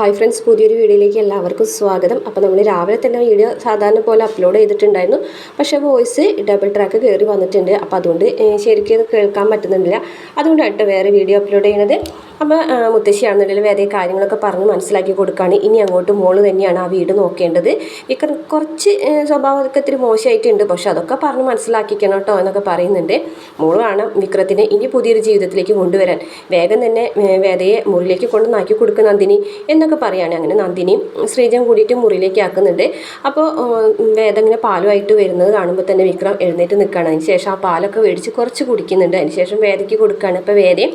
Hi friends പുതിയൊരു വീഡിയോയിലേക്ക് എല്ലാവർക്കും സ്വാഗതം. അപ്പോൾ നമ്മൾ രാവിലെ തന്നെ വീഡിയോ സാധാരണ പോലെ അപ്ലോഡ് ചെയ്തിട്ടുണ്ടായിരുന്നു. പക്ഷേ വോയിസ് ഡബിൾ ട്രാക്ക് കയറി വന്നിട്ടുണ്ട്. അപ്പോൾ അതുകൊണ്ട് ശരിക്കും കേൾക്കാൻ പറ്റുന്നില്ല അതുകൊണ്ടായിട്ട് വേറെ വീഡിയോ അപ്ലോഡ് ചെയ്യുന്നത് അപ്പോൾ മുത്തശ്ശിയാണെന്നുണ്ടെങ്കിൽ വേറെ കാര്യങ്ങളൊക്കെ പറഞ്ഞ് മനസ്സിലാക്കി കൊടുക്കുകയാണ് ഇനി അങ്ങോട്ട് മോൾ തന്നെയാണ് ആ വീട് നോക്കേണ്ടത്. വിക്രം കുറച്ച് സ്വഭാവമൊക്കെ ഇത്തിരി മോശമായിട്ടുണ്ട്. പക്ഷെ അതൊക്കെ പറഞ്ഞ് മനസ്സിലാക്കിക്കണം കേട്ടോ എന്നൊക്കെ പറയുന്നുണ്ട്. മോൾ വേണം വിക്രത്തിനെ ഇനി പുതിയൊരു ജീവിതത്തിലേക്ക് കൊണ്ടുവരാൻ. വേഗം തന്നെ വേദയെ മുറിയിലേക്ക് കൊണ്ട് നാക്കി കൊടുക്കുക നന്ദിനി എന്നൊക്കെ പറയുകയാണ് അങ്ങനെ നന്ദിനി ശ്രീജൻ കൂടിയിട്ട് മുറിയിലേക്ക് ആക്കുന്നുണ്ട്. അപ്പോൾ വേദ ഇങ്ങനെ പാലുമായിട്ട് വരുന്നത് കാണുമ്പോൾ തന്നെ വിക്രം എഴുന്നേറ്റ് നിൽക്കുകയാണ്. അതിന് ശേഷം ആ പാലൊക്കെ മേടിച്ച് കുറച്ച് കുടിക്കുന്നുണ്ട്. അതിന് ശേഷം വേദയ്ക്ക് കൊടുക്കുകയാണ്. അപ്പോൾ വേദയും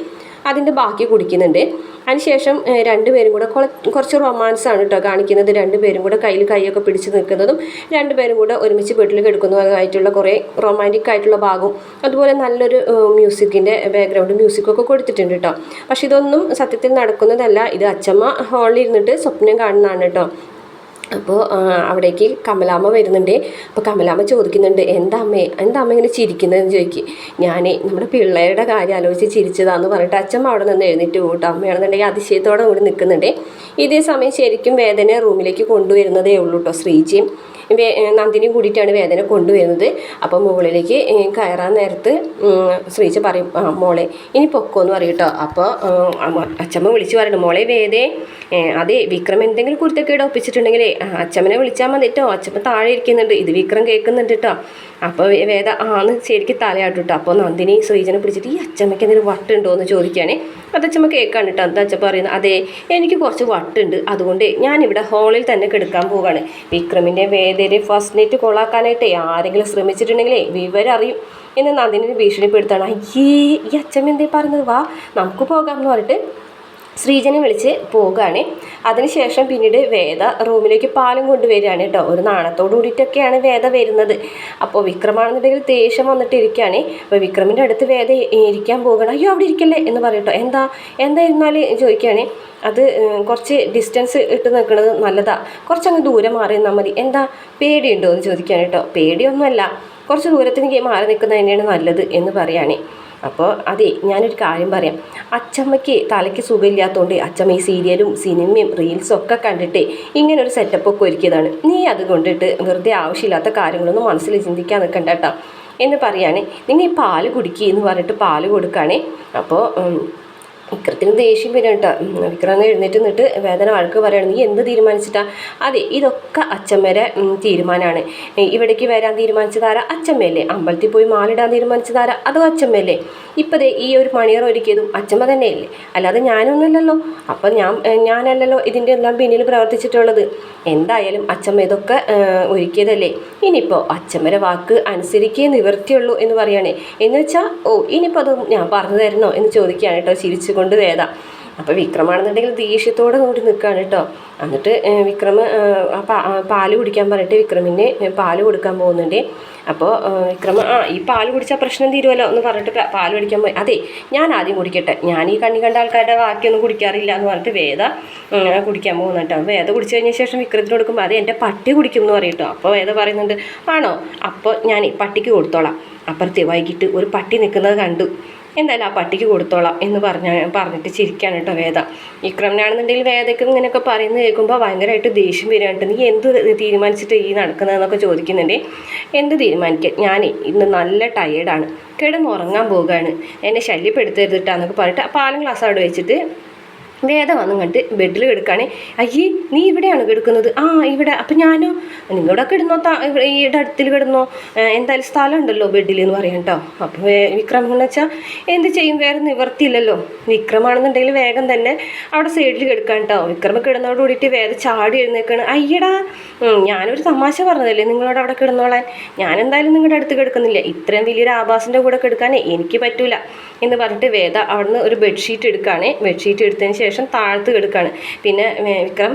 അതിന്റെ ബാക്കി കുടിക്കുന്നുണ്ട്. അതിനുശേഷം രണ്ടുപേരും കൂടെ കുറച്ച് റൊമാൻസ് ആണ് കേട്ടോ കാണിക്കുന്നത്. രണ്ടുപേരും കൂടെ കയ്യിൽ കൈയൊക്കെ പിടിച്ച് നിൽക്കുന്നതും രണ്ടുപേരും കൂടെ ഒരുമിച്ച് വീട്ടിൽ കിടക്കുന്നതായിട്ടുള്ള കുറേ റൊമാന്റിക് ആയിട്ടുള്ള ഭാഗവും അതുപോലെ നല്ലൊരു മ്യൂസിക്കിന്റെ ബാക്ക്ഗ്രൗണ്ട് മ്യൂസിക്കൊക്കെ കൊടുത്തിട്ടുണ്ട് കേട്ടോ പക്ഷെ ഇതൊന്നും സത്യത്തിൽ നടക്കുന്നതല്ല. ഇത് അച്ചമ്മ ഹാളിൽ ഇരുന്നിട്ട് സ്വപ്നം കാണുന്നതാണ് കേട്ടോ അപ്പോൾ അവിടേക്ക് കമലാമ്മ വരുന്നുണ്ട്. അപ്പോൾ കമലാമ്മ ചോദിക്കുന്നുണ്ട് എന്താ അമ്മേ എന്താ അമ്മ ഇങ്ങനെ ചിരിക്കുന്നതെന്ന് ചോദിക്കും. ഞാൻ നമ്മുടെ പിള്ളേരുടെ കാര്യം ആലോചിച്ച് ചിരിച്ചതാന്ന് പറഞ്ഞിട്ട് അച്ഛമ്മ അവിടെ നിന്ന് എഴുന്നേറ്റ് പോകട്ടോ അമ്മയാണെന്നുണ്ടെങ്കിൽ അതിശയത്തോടെ കൂടി നിൽക്കുന്നുണ്ട്. ഇതേ സമയം ശരിക്കും വേദന റൂമിലേക്ക് കൊണ്ടുവരുന്നതേ ഉള്ളൂ കേട്ടോ ശ്രീജിയും നന്ദിനി കൂടിയിട്ടാണ് വേദന കൊണ്ടുവരുന്നത്. അപ്പോൾ മുകളിലേക്ക് കയറാൻ നേരത്ത് ശ്രീച്ച പറയും മോളെ ഇനി പൊക്കോന്ന് പറയും കേട്ടോ അപ്പോൾ അച്ഛമ്മ വിളിച്ച് പറയണം മോളെ വേദേ അതെ വിക്രം എന്തെങ്കിലും കുരുത്തക്കേട് ഒപ്പിച്ചിട്ടുണ്ടെങ്കിലേ ആ, അച്ഛമ്മനെ വിളിച്ചാൽ മതി കേട്ടോ അച്ഛമ്മ താഴെ ഇരിക്കുന്നുണ്ട്. ഇത് വിക്രം കേൾക്കുന്നുണ്ട് കേട്ടോ അപ്പോൾ വേദ ആന്ന് ശരിക്കും തലയാട്ടു കേട്ടോ അപ്പോൾ നന്ദിനി ശ്രീജനെ പിടിച്ചിട്ട് ഈ അച്ഛമ്മയ്ക്ക് എന്തെങ്കിലും വട്ടുണ്ടോ? എന്ന് ചോദിക്കാനേ അത് അച്ഛമ്മ കേൾക്കാണ് കേട്ടോ എന്താ അച്ഛൻ പറയുന്നത്? അതെ എനിക്ക് കുറച്ച് വട്ടുണ്ട്. അതുകൊണ്ട് ഞാനിവിടെ ഹോളിൽ തന്നെ കിടക്കാൻ പോവുകയാണ് വിക്രമിന്റെ വേദനെ ഫസ്റ്റ് നൈറ്റ് കൊളാക്കാനായിട്ട് ആരെങ്കിലും ശ്രമിച്ചിട്ടുണ്ടെങ്കിലേ വിവരം അറിയും. എന്ന് നന്ദിനെ ഭീഷണിപ്പെടുത്താണ് അയ്യേ ഈ അച്ഛമ്മ എന്തേ പറഞ്ഞത് വാ നമുക്ക് പോകാം എന്ന് പറഞ്ഞിട്ട് ശ്രീജനെ വിളിച്ച് പോവുകയാണ്. അതിനുശേഷം പിന്നീട് വേദ റൂമിലേക്ക് പാലും കൊണ്ടുവരികയാണ് കേട്ടോ. ഒരു നാണത്തോട് കൂടിയിട്ടൊക്കെയാണ് വേദ വരുന്നത്. അപ്പോൾ വിക്രമാണെന്നുണ്ടെങ്കിൽ ദേഷ്യം വന്നിട്ടിരിക്കുകയാണ്. അപ്പോൾ വിക്രമിന്റെ അടുത്ത് വേദ ഇരിക്കാൻ പോകണം അയ്യോ അവിടെ ഇരിക്കല്ലേ എന്ന് പറയട്ടോ എന്താ എന്താ ഇരുന്നാൽ ചോദിക്കുകയാണ്. അത് കുറച്ച് ഡിസ്റ്റൻസ് ഇട്ട് നിൽക്കുന്നത് നല്ലതാ. കുറച്ചങ്ങ് ദൂരെ മാറി നിന്നാൽ മതി. എന്താ പേടിയുണ്ടോ എന്ന് ചോദിക്കാൻ കേട്ടോ. പേടിയൊന്നുമല്ല. കുറച്ച് ദൂരത്തിന് മാറി നിൽക്കുന്നത് തന്നെയാണ് നല്ലത് എന്ന് പറയുകയാണേ അപ്പോൾ അതെ ഞാനൊരു കാര്യം പറയാം. അച്ചമ്മയ്ക്ക് തലയ്ക്ക് സുഖമില്ലാത്തതുകൊണ്ട് അച്ചമ്മ ഈ സീരിയലും സിനിമയും റീൽസും ഒക്കെ കണ്ടിട്ട് ഇങ്ങനെ ഒരു സെറ്റപ്പ് ഒക്കെ ഒരുക്കിയതാണ്. നീ അത് കൊണ്ടിട്ട് വെറുതെ ആവശ്യമില്ലാത്ത കാര്യങ്ങളൊന്നും മനസ്സിൽ ചിന്തിക്കാൻ നിൽക്കണ്ട കേട്ടോ. എന്ന് പറയുകയാണെ നിങ്ങൾ ഈ പാൽ കുടിക്കുക എന്ന് പറഞ്ഞിട്ട് പാൽ കൊടുക്കുകയാണെ അപ്പോൾ വിക്രത്തിന് ദേഷ്യം വരും കേട്ടോ. വിക്രം എഴുന്നേറ്റ് നിന്നിട്ട് വേദന വഴക്ക് പറയണം. നീ എന്ത് തീരുമാനിച്ചിട്ടാ? അതെ ഇതൊക്കെ അച്ഛമ്മേരെ തീരുമാനമാണ് ഇവിടേക്ക് വരാൻ തീരുമാനിച്ചതാരാ അച്ഛമ്മയല്ലേ? അമ്പലത്തിൽ പോയി മാലിടാൻ തീരുമാനിച്ചതാരാ അതും അച്ഛമ്മയല്ലേ? ഇപ്പം ദേ ഈ ഒരു മണിയർ ഒരുക്കിയതും അച്ഛമ്മ തന്നെയല്ലേ? അല്ലാതെ ഞാനൊന്നുമല്ലല്ലോ. അപ്പം ഞാൻ ഞാനല്ലല്ലോ ഇതിന്റെ എല്ലാം പിന്നിൽ പ്രവർത്തിച്ചിട്ടുള്ളത്. എന്തായാലും അച്ഛമ്മ ഇതൊക്കെ ഒരുക്കിയതല്ലേ? ഇനിയിപ്പോൾ അച്ഛമ്മയുടെ വാക്ക് അനുസരിക്കേ നിവർത്തിയുള്ളൂ എന്ന് പറയുകയാണേ എന്ന് വെച്ചാൽ ഓ ഇനിയിപ്പോൾ അത് ഞാൻ പറഞ്ഞു തരണോ എന്ന് ചോദിക്കുകയാണ് കേട്ടോ ചിരിച്ചുകൊണ്ട്. വേദ. അപ്പോൾ വിക്രമാണെന്നുണ്ടെങ്കിൽ ദേഷ്യത്തോടെ കൂടി നിൽക്കുകയാണ് കേട്ടോ. എന്നിട്ട് വിക്രം പാൽ കുടിക്കാൻ പറഞ്ഞിട്ട് വിക്രമിന് പാൽ കൊടുക്കാൻ പോകുന്നുണ്ട്. അപ്പോൾ വിക്രം ആ ഈ പാൽ കുടിച്ചാൽ പ്രശ്നം തീരുമല്ലോ എന്ന് പറഞ്ഞിട്ട് പാൽ കുടിക്കാൻ പോയി. അതെ ഞാൻ ആദ്യം കുടിക്കട്ടെ. ഞാൻ ഈ കണ്ണി കണ്ട ആൾക്കാരുടെ ബാക്കിയൊന്നും കുടിക്കാറില്ല എന്ന് പറഞ്ഞിട്ട് വേദ കുടിക്കാൻ പോകുന്നു കേട്ടോ. വേദ കുടിച്ചു കഴിഞ്ഞ ശേഷം വിക്രത്തിന് കൊടുക്കുമ്പോൾ അതെ എന്റെ പട്ടി കുടിക്കും എന്ന് പറയും അപ്പോൾ വേദ പറയുന്നുണ്ട് ആണോ? അപ്പോൾ ഞാൻ പട്ടിക്ക് കൊടുത്തോളാം. അപ്പുറത്തെ വൈകിട്ട് ഒരു പട്ടി നിൽക്കുന്നത് കണ്ടു. എന്തായാലും ആ പട്ടിക്ക് കൊടുത്തോളാം എന്ന് പറഞ്ഞ പറഞ്ഞിട്ട് ചിരിക്കാണ് കേട്ടോ വേദ. വിക്രമനാണെന്നുണ്ടെങ്കിൽ വേദയ്ക്ക് ഇങ്ങനെയൊക്കെ പറയുന്നത് കേൾക്കുമ്പോൾ ഭയങ്കരമായിട്ട് ദേഷ്യം വരികയായിട്ട് നീ എന്ത് തീരുമാനിച്ചിട്ട് ഈ നടക്കുന്നതെന്നൊക്കെ ചോദിക്കുന്നുണ്ട്. എന്ത് തീരുമാനിക്കുക ഞാൻ ഇന്ന് നല്ല ടയേർഡാണ് കിടന്നുറങ്ങാൻ പോവുകയാണ്. എന്നെ ശല്യപ്പെടുത്തരുതിട്ടാന്നൊക്കെ പറഞ്ഞിട്ട് പാലും ഗ്ലാസ് അവിടെ വെച്ചിട്ട് വേദ വന്നും കണ്ട് ബെഡിൽ കിടക്കുകയാണെ അയ്യേ നീ ഇവിടെയാണ് കിടക്കുന്നത്? ആ ഇവിടെ. അപ്പം ഞാനോ നിങ്ങളുടെ കിടന്നോ താ അടുത്തിൽ കിടന്നോ. എന്തായാലും സ്ഥലം ഉണ്ടല്ലോ ബെഡിൽ എന്ന് പറയാം കേട്ടോ അപ്പോൾ വിക്രം എന്ന് വെച്ചാൽ എന്ത് ചെയ്യും? വേറെ നിവർത്തിയില്ലല്ലോ. വിക്രമാണെന്നുണ്ടെങ്കിൽ വേഗം തന്നെ അവിടെ സൈഡിൽ കിടക്കാൻ കേട്ടോ വിക്രമ കിടന്നോട് കൂടിയിട്ട് വേദ ചാടി എഴുന്നേക്കാണ്. അയ്യടാ ഞാനൊരു തമാശ പറഞ്ഞതല്ലേ നിങ്ങളോട് അവിടെ കിടന്നോളാൻ? ഞാൻ എന്തായാലും നിങ്ങളുടെ അടുത്ത് കിടക്കുന്നില്ല. ഇത്രയും വലിയൊരു ആഭാസിന്റെ കൂടെ കിടക്കാനേ എനിക്ക് പറ്റൂല. എന്ന് പറഞ്ഞിട്ട് വേദ അവിടുന്ന് ഒരു ബെഡ്ഷീറ്റ് എടുക്കുകയാണ് ബെഡ്ഷീറ്റ് എടുത്തതിന് ശേഷം താഴത്ത് കിടക്കുകയാണ് പിന്നെ വിക്രം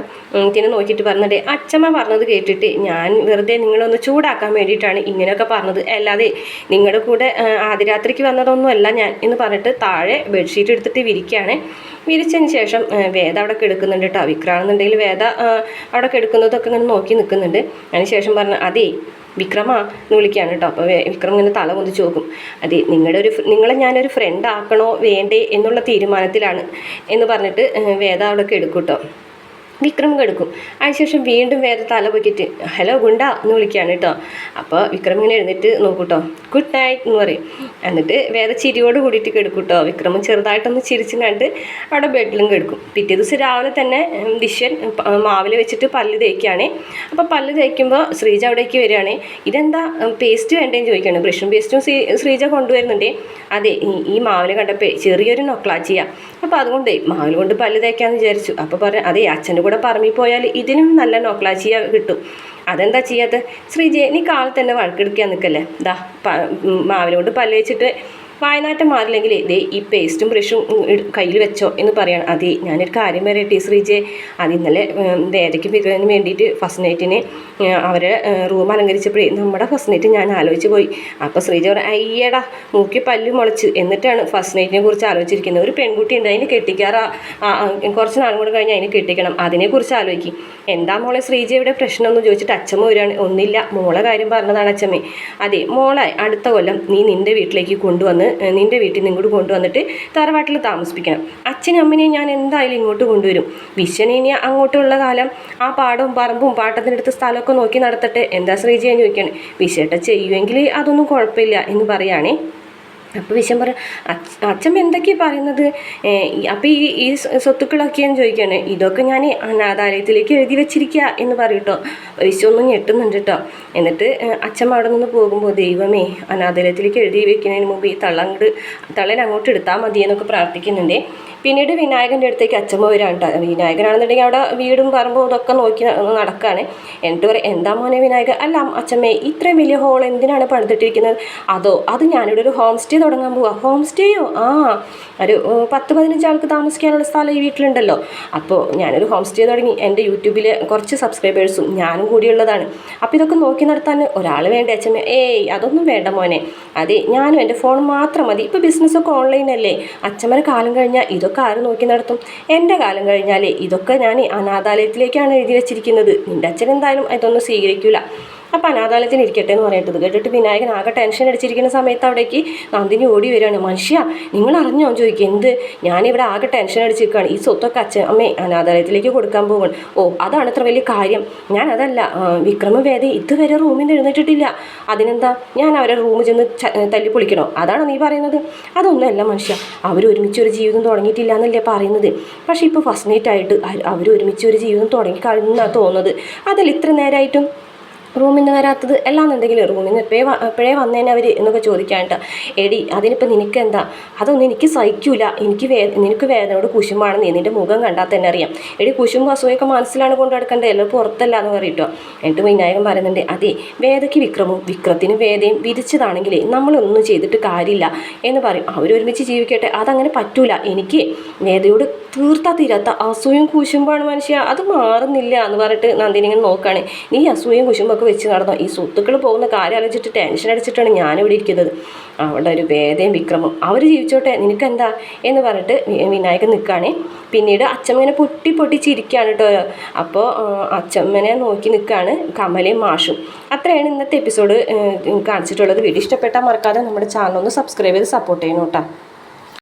തിന് നോക്കിയിട്ട് പറഞ്ഞത് അച്ഛമ്മ പറഞ്ഞത് കേട്ടിട്ട് ഞാൻ വെറുതെ നിങ്ങളൊന്ന് ചൂടാക്കാൻ വേണ്ടിയിട്ടാണ് ഇങ്ങനെയൊക്കെ പറഞ്ഞത്. അല്ലാതെ നിങ്ങളുടെ കൂടെ ആദ്യരാത്രിക്ക് വന്നതൊന്നുമല്ല ഞാൻ എന്ന് പറഞ്ഞിട്ട് താഴെ ബെഡ്ഷീറ്റ് എടുത്തിട്ട് വിരിക്കുകയാണ് വിരിച്ചതിന് ശേഷം വേദ അവിടെ കിടക്കുന്നുണ്ട് കേട്ടോ വിക്രാണെന്നുണ്ടെങ്കിൽ വേദ അവിടെ കിടക്കുന്നതൊക്കെ ഇങ്ങനെ നോക്കി നിൽക്കുന്നുണ്ട്. അതിന് ശേഷം പറഞ്ഞ അതേ വിക്രമ എന്ന് വിളിക്കുകയാണ് കേട്ടോ. അപ്പോൾ വിക്രം ഇങ്ങനെ തല പൊന്തിച്ച് നോക്കും. അതെ നിങ്ങളുടെ ഒരു നിങ്ങളെ ഞാനൊരു ഫ്രണ്ട് ആക്കണോ വേണ്ടേ എന്നുള്ള തീരുമാനത്തിലാണ് എന്ന് പറഞ്ഞിട്ട് വേദ അവിടെയൊക്കെ എടുക്കും കേട്ടോ. വിക്രം കെടുക്കും. അതിനുശേഷം വീണ്ടും വേറെ തല പൊക്കിയിട്ട് ഹലോ ഗുണ്ട എന്ന് വിളിക്കുകയാണ് കേട്ടോ. അപ്പോൾ വിക്രം ഇങ്ങനെ എഴുന്നേറ്റ് നോക്കൂട്ടോ ഗുഡ് നൈറ്റ് എന്ന് പറയും. എന്നിട്ട് വേറെ ചിരിയോട് കൂടിയിട്ട് കെടുക്കും കേട്ടോ വിക്രം ചെറുതായിട്ടൊന്ന് ചിരിച്ചും കണ്ട് അവിടെ ബെഡിലും കെടുക്കും. പിറ്റേ ദിവസം രാവിലെ തന്നെ വിശ്വൻ മാവിൽ വെച്ചിട്ട് പല്ല് തേക്കുകയാണ് അപ്പോൾ പല്ല് തേക്കുമ്പോൾ ശ്രീജ അവിടേക്ക് വരികയാണ്. ഇതെന്താ പേസ്റ്റ് വേണ്ടേന്ന് ചോദിക്കുകയാണ്. ബ്രഷും പേസ്റ്റും ശ്രീജ കൊണ്ടുവരുന്നുണ്ട്. അതെ ഈ- മാവിൽ കണ്ടപ്പോൾ ചെറിയൊരു നൊക്ലാച്ചിയാണ് അപ്പോൾ അതുകൊണ്ട് മാവിൽ കൊണ്ട് പല്ല് തേക്കാന്ന് വിചാരിച്ചു. അപ്പോൾ പറഞ്ഞു അതെ അച്ഛന്റെ കൂടെ പറമ്പിൽ പോയാൽ ഇതിനും നല്ല നോക്ലാച്ചിയ കിട്ടും. അതെന്താ ചെയ്യാത്ത? ശ്രീജയെ നീ കാലത്ത് തന്നെ വഴക്കെടുക്കാൻ നിൽക്കല്ലേ ദാ മാവിനോട് ഉം, വായനാറ്റം മാറില്ലെങ്കിൽ ദേ ഈ പേസ്റ്റും ബ്രഷും കയ്യിൽ വെച്ചോ എന്ന് പറയാണ്. അതെ ഞാനൊരു കാര്യം പറയാം ടീച്ചർ ശ്രീജെ. അത് ഇന്നലെ ഉം, വേദയ്ക്ക് വേണ്ടിയിട്ട് ഫസ്റ്റ് നൈറ്റിന് അവരെ റൂം അലങ്കരിച്ചപ്പോഴേ നമ്മുടെ ഫസ്റ്റ് നൈറ്റ് ഞാൻ ആലോചിച്ച് പോയി. അപ്പോൾ ശ്രീജ പറഞ്ഞു അയ്യടാ മൂക്കി പല്ല് മുളച്ച്. എന്നിട്ടാണ് ഫസ്റ്റ് നൈറ്റിനെ കുറിച്ച് ആലോചിച്ചിരിക്കുന്നത്. ഒരു പെൺകുട്ടി ഉണ്ട് അതിന് കെട്ടിക്കാറ് കുറച്ച് നാളും കൂടെ കഴിഞ്ഞ് അതിന് കെട്ടിക്കണം. അതിനെക്കുറിച്ച് ആലോചിക്കും. എന്താ മോളെ ശ്രീജയുടെ പ്രശ്നമെന്ന് ചോദിച്ചിട്ട് അച്ഛമ്മ വരികയാണ്? ഒന്നില്ല മോളെ കാര്യം പറഞ്ഞതാണ് അച്ഛമ്മേ. അതെ മോളെ അടുത്ത കൊല്ലം നീ നിന്റെ വീട്ടിലേക്ക് കൊണ്ടുവന്ന് നിന്റെ വീട്ടിൽ നിന്ന് ഇങ്ങോട്ട് കൊണ്ടുവന്നിട്ട് തറവാട്ടിൽ താമസിപ്പിക്കണം. അച്ഛനും അമ്മനെയും ഞാൻ എന്തായാലും ഇങ്ങോട്ട് കൊണ്ടുവരും. വിശ്വനെ ഇനി അങ്ങോട്ടുള്ള കാലം ആ പാടവും പറമ്പും പാട്ടത്തിനടുത്ത് സ്ഥലമൊക്കെ നോക്കി നടത്തട്ടെ? എന്താ ശ്രീജി എന്ന് ചോദിക്കുകയാണ് വിശേട്ട ചെയ്യുമെങ്കിൽ അതൊന്നും കുഴപ്പമില്ല എന്ന് പറയുകയാണേ. അപ്പോൾ വിശ്വം പറ അച്ഛൻ എന്തൊക്കെയാണ് പറയുന്നത്? അപ്പോൾ ഈ ഈ സ്വത്തുക്കളൊക്കെ സ്വത്തുക്കളൊക്കെയെന്ന് ചോദിക്കുകയാണ് ഇതൊക്കെ ഞാൻ അനാഥാലയത്തിലേക്ക് എഴുതി വെച്ചിരിക്കുക എന്ന് പറയട്ടോ. വിശ്വമൊന്നും ഞെട്ടുന്നുണ്ട് കേട്ടോ എന്നിട്ട് അച്ഛൻ അവിടെ നിന്ന് പോകുമ്പോൾ ദൈവമേ അനാഥാലയത്തിലേക്ക് എഴുതി വെക്കുന്നതിന് മുമ്പ് ഈ തള്ളങ്ങോട്ട് തള്ളൻ അങ്ങോട്ട് എടുത്താൽ മതി എന്നൊക്കെ പ്രാർത്ഥിക്കുന്നുണ്ട്. പിന്നീട് വിനായകന്റെ അടുത്തേക്ക് അച്ഛമ്മ വരാണ് കേട്ടോ വിനായകനാണെന്നുണ്ടെങ്കിൽ അവിടെ വീടും പറമ്പും ഇതൊക്കെ നോക്കി നടക്കുകയാണ് എന്നിട്ട് പറയും എന്താ മോനെ വിനായക? അല്ല അച്ഛമ്മേ ഇത്രയും വലിയ ഹോൾ എന്തിനാണ് പണിതിട്ടിരിക്കുന്നത്? അതോ അത് ഞാനിവിടെ ഒരു ഹോം സ്റ്റേ തുടങ്ങാൻ പോവാ. ഹോം സ്റ്റേയോ ആ ഒരു പത്ത് പതിനഞ്ച് ആൾക്ക് താമസിക്കാനുള്ള സ്ഥലം ഈ വീട്ടിലുണ്ടല്ലോ. അപ്പോൾ ഞാനൊരു ഹോം സ്റ്റേ തുടങ്ങി. എന്റെ യൂട്യൂബിൽ കുറച്ച് സബ്സ്ക്രൈബേഴ്സും ഞാനും കൂടിയുള്ളതാണ്. അപ്പോൾ ഇതൊക്കെ നോക്കി നടത്താൻ ഒരാൾ വേണ്ട അച്ഛമ്മ? ഏയ് അതൊന്നും വേണ്ട മോനെ. അതെ ഞാനും എന്റെ ഫോൺ മാത്രം മതി. ഇപ്പോൾ ബിസിനസ്സൊക്കെ ഓൺലൈൻ അല്ലേ? അച്ഛമ്മയുടെ കാലം കഴിഞ്ഞാൽ ഇതൊക്കെ ആര് നോക്കി നടത്തും. എന്റെ കാലം കഴിഞ്ഞാലേ ഇതൊക്കെ ഞാൻ അനാഥാലയത്തിലേക്കാണ് എഴുതി വെച്ചിരിക്കുന്നത്. നിന്റെ അച്ഛൻ എന്തായാലും ഇതൊന്നും സ്വീകരിക്കില്ല അപ്പം അനാഥാലയത്തിന് ഇരിക്കട്ടെ എന്ന് പറയട്ടത് കേട്ടിട്ട് വിനായകൻ ആകെ ടെൻഷൻ അടിച്ചിരിക്കുന്ന സമയത്ത് അവിടേക്ക് നന്ദിനി ഓടി വരികയാണ്. മനുഷ്യ നിങ്ങൾ അറിഞ്ഞോ? ചോദിക്കും. എന്ത്? ഞാനിവിടെ ആകെ ടെൻഷൻ അടിച്ചിരിക്കുകയാണ്. ഈ സ്വത്തൊക്കെ അച്ഛൻ അമ്മേ അനാഥാലയത്തിലേക്ക് കൊടുക്കാൻ പോവാണ് ഓ അതാണ് ഇത്ര വലിയ കാര്യം. ഞാൻ അതല്ല വിക്രമ വേദി ഇതുവരെ റൂമിൽ നിന്ന് എഴുന്നേറ്റിട്ടില്ല. അതിനെന്താ? ഞാൻ അവരെ റൂമിൽ ചെന്ന് തല്ലി പൊളിക്കണോ അതാണോ നീ പറയുന്നത്? അതൊന്നുമല്ല മനുഷ്യ. അവർ ഒരുമിച്ച് ഒരു ജീവിതം തുടങ്ങിയിട്ടില്ല എന്നല്ലേ പറയുന്നത്. പക്ഷേ ഇപ്പോൾ ഫസ്റ്റ് നൈറ്റ് ആയിട്ട് അവർ ഒരുമിച്ച് ഒരു ജീവിതം തുടങ്ങി തോന്നുന്നത്. അതിൽ ഇത്ര നേരമായിട്ടും റൂമിൽ നിന്ന് വരാത്തത് എല്ലാന്നുണ്ടെങ്കിൽ റൂമിൽ നിന്ന് എപ്പോഴേ എപ്പോഴേ വന്നേനെ അവർ എന്നൊക്കെ ചോദിക്കാണ്ട് എടി അതിനിപ്പോൾ നിനക്ക് എന്താ അതൊന്നും എനിക്ക് സഹിക്കൂല. എനിക്ക് വേ നിനക്ക് വേദനയോട് കുശുമാണ് നീ നിന്റെ മുഖം കണ്ടാൽ തന്നെ അറിയാം. എടി കുശുമ്പ് അസുഖമൊക്കെ മനസ്സിലാണ് കൊണ്ടു നടക്കേണ്ടത് എല്ലാം പുറത്തല്ല എന്ന് പറയട്ടോ. എന്നിട്ട് വിനായകൻ പറയുന്നുണ്ട് അതെ വേദയ്ക്ക് വിക്രമും വിക്രത്തിന് വേദയും വിധിച്ചതാണെങ്കിലേ നമ്മളൊന്നും ചെയ്തിട്ട് കാര്യമില്ല. എന്ന് പറയും. അവരൊരുമിച്ച് ജീവിക്കട്ടെ. അതങ്ങനെ പറ്റൂല. എനിക്ക് വേദയോട് തീർത്താ തീരാത്ത അസൂയും കുശുമ്പാണ് മനുഷ്യ. അത് മാറുന്നില്ല എന്ന് പറഞ്ഞിട്ട് നന്ദിനി ഇങ്ങനെ നോക്കുകയാണ് നീ അസൂയും കുശുമ്പൊക്കെ വെച്ച് നടന്നോ. ഈ സ്വത്തുക്കൾ പോകുന്ന കാര്യം ആലോചിച്ചിട്ട് ടെൻഷൻ അടിച്ചിട്ടാണ് ഞാനിവിടെ ഇരിക്കുന്നത്. അവിടെ ഒരു വേദയും വിക്രമം. അവർ ജീവിച്ചോട്ടെ നിനക്കെന്താ? എന്ന് പറഞ്ഞിട്ട് വിനായകൻ നിൽക്കുകയാണ് പിന്നീട് അച്ഛമ്മനെ പൊട്ടി പൊട്ടി ചിരിക്കുകയാണ് കേട്ടോ അപ്പോൾ അച്ഛമ്മനെ നോക്കി നിൽക്കുകയാണ് കമലയും മാഷും. അത്രയാണ് ഇന്നത്തെ എപ്പിസോഡ് കാണിച്ചിട്ടുള്ളത്. വീഡിയോ ഇഷ്ടപ്പെട്ടാൽ മറക്കാതെ നമ്മുടെ ചാനൽ ഒന്ന് സബ്സ്ക്രൈബ് ചെയ്ത് സപ്പോർട്ട് ചെയ്യണം കേട്ടോ